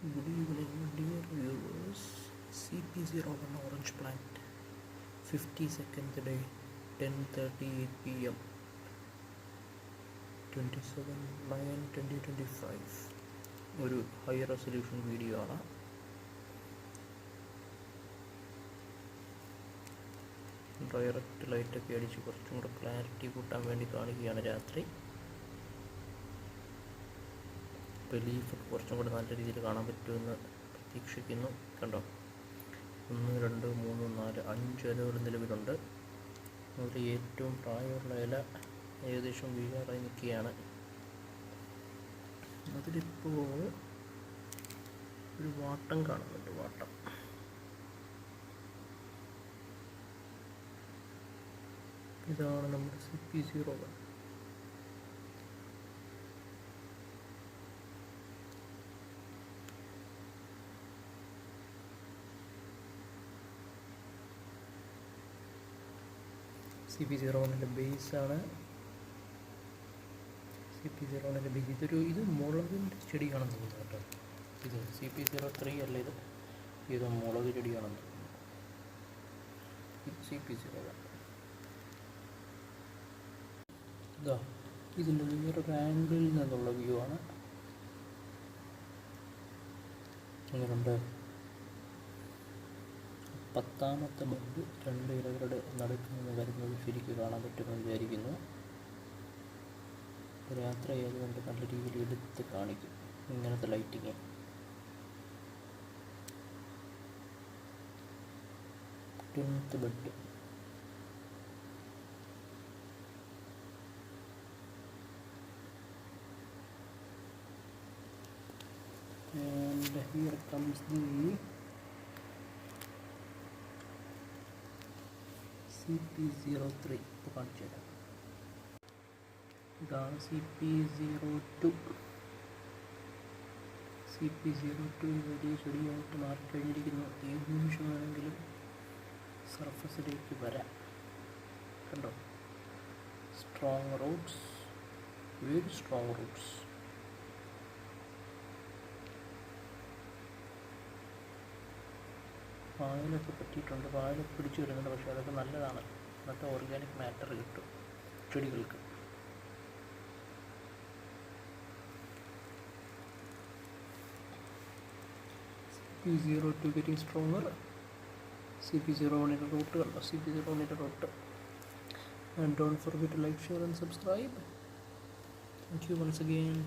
Good evening, dear viewers. CP01 Orange Plant, 52nd day, 10:38 p.m. 27 9 2025 ഒരു high resolution video ആണ് direct ലൈറ്റൊക്കെ അടിച്ച് കുറച്ചും കൂടെ ക്ലാരിറ്റി കൂട്ടാൻ വേണ്ടി കാണിക്കുകയാണ് രാത്രി റിലീഫൊക്കെ കുറച്ചും കൂടി നല്ല രീതിയിൽ കാണാൻ പറ്റുമെന്ന് പ്രതീക്ഷിക്കുന്നു. കണ്ടോ? ഒന്ന് രണ്ട് മൂന്ന് നാല് അഞ്ച് ഇലകൾ നിലവിലുണ്ട്. അതിൽ ഏറ്റവും പ്രായമുള്ള ഇല ഏകദേശം വീഴാറായി നിൽക്കുകയാണ്. അതിലിപ്പോൾ ഒരു വാട്ടം കാണുന്നുണ്ട് വാട്ടം. ഇതാണ് നമ്മുടെ C P zero one C P zero വണ്ണിന്റെ ബേസാണ് സി പി സീറോ വണ്ണിന്റെ ബേസ് ഇതൊരു ഇത് മുളകിന്റെ ചെടിയാണെന്ന് തോന്നുന്നു കേട്ടോ. ഇത് സി പി സീറോ ത്രീ അല്ല ഇത്. ഇത് മുളക് ചെടിയാണെന്ന് തോന്നുന്നു. സി പി സീറോ ഇതാ ഇതിന്റെ വേറൊരു ആംഗിളിൽ നിന്നുള്ള വ്യൂ ആണ്. അങ്ങനെയുണ്ട് പത്താമത്തെ ബൾബ് രണ്ട് രാത്രി ആയതുകൊണ്ട് നല്ല രീതിയിൽ എടുത്ത് കാണിക്കും ഇങ്ങനത്തെ lighting tenth bed and here comes the C P zero three ഇപ്പോൾ കാണിച്ചു തരാം ഇതാണ് C P zero two C P zero two നിമിഷമാണെങ്കിലും സർഫസിലേക്ക് വരാം. കണ്ടോ? Strong roots very strong roots പായലൊക്കെ പറ്റിയിട്ടുണ്ട്. പായലൊക്കെ പിടിച്ചു വരുന്നുണ്ട്. പക്ഷേ അതൊക്കെ നല്ലതാണ്. ഇന്നത്തെ ഓർഗാനിക് മാറ്റർ കിട്ടും ചെടികൾക്ക്. C P zero 2 getting stronger. CP01 in a rotor CP01 in a rotor and don't forget to like share and subscribe. Thank you once again.